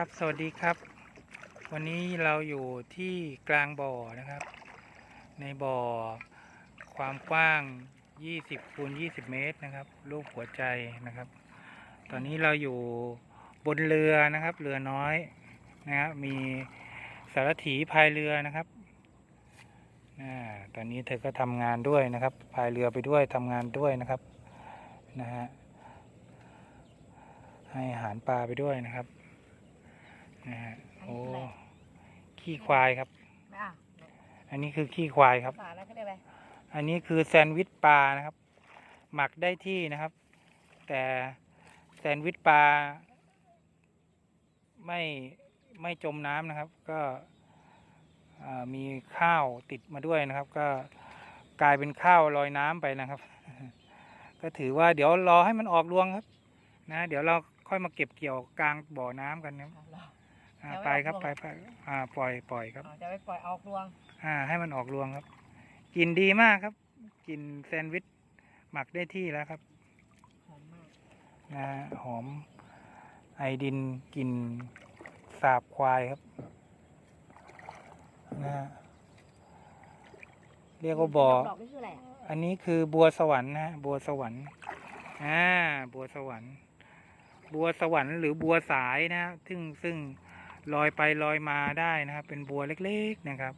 ครับ สวัสดีครับ วันนี้เราอยู่ที่กลางบ่อนะครับ ในบ่อความกว้าง 20คูณ20 เมตรนะครับ รูปหัวใจนะครับ ตอนนี้เราอยู่บนเรือนะครับ เรือน้อยนะครับมีสารถีพายเรือนะครับอาตอนนี้เธอก็ทำงานด้วยนะครับพายเรือไปด้วยทำงานด้วยนะครับนะฮะให้อาหารปลาไปด้วยนะครับ นะฮะโอ้ขี้ควายครับ อะอันนี้คือขี้ควายครับ ฝาแล้วก็ได้ไปอันนี้คือแซนด์วิชปลานะครับ หมักได้ที่นะครับ แต่แซนด์วิชปลาไม่ไม่จมน้ำนะครับ ก็อ่ามีข้าวติดมาด้วยนะครับ ก็กลายเป็นข้าวลอยน้ำไปนะครับ ก็ถือว่าเดี๋ยวรอให้มันออกรวงครับ นะ เดี๋ยวเราค่อยมาเก็บเกี่ยวกลางบ่อน้ำกันนะครับ อะรอ อ่าเอาไว้ไปครับออกไปรวงไปอ่าปล่อยปล่อยครับอ๋อจะไปปล่อยออกรวง อ่า ให้มันออกรวงครับกลิ่นดีมากครับกลิ่นแซนด์วิชหมักได้ที่แล้วครับหอมมากนะฮะหอมไอดินกลิ่นสาบควายครับนะฮะเรียกว่าบ่อดอกนี่คืออะไรอะอันนี้คือบัวสวรรค์นะฮะบัวสวรรค์อ่าบัวสวรรค์ บัวสวรรค์หรือบัวสายนะฮะซึ่งซึ่ง ลอยไปลอยมาได้นะครับ เป็นบัวเล็กๆนะครับ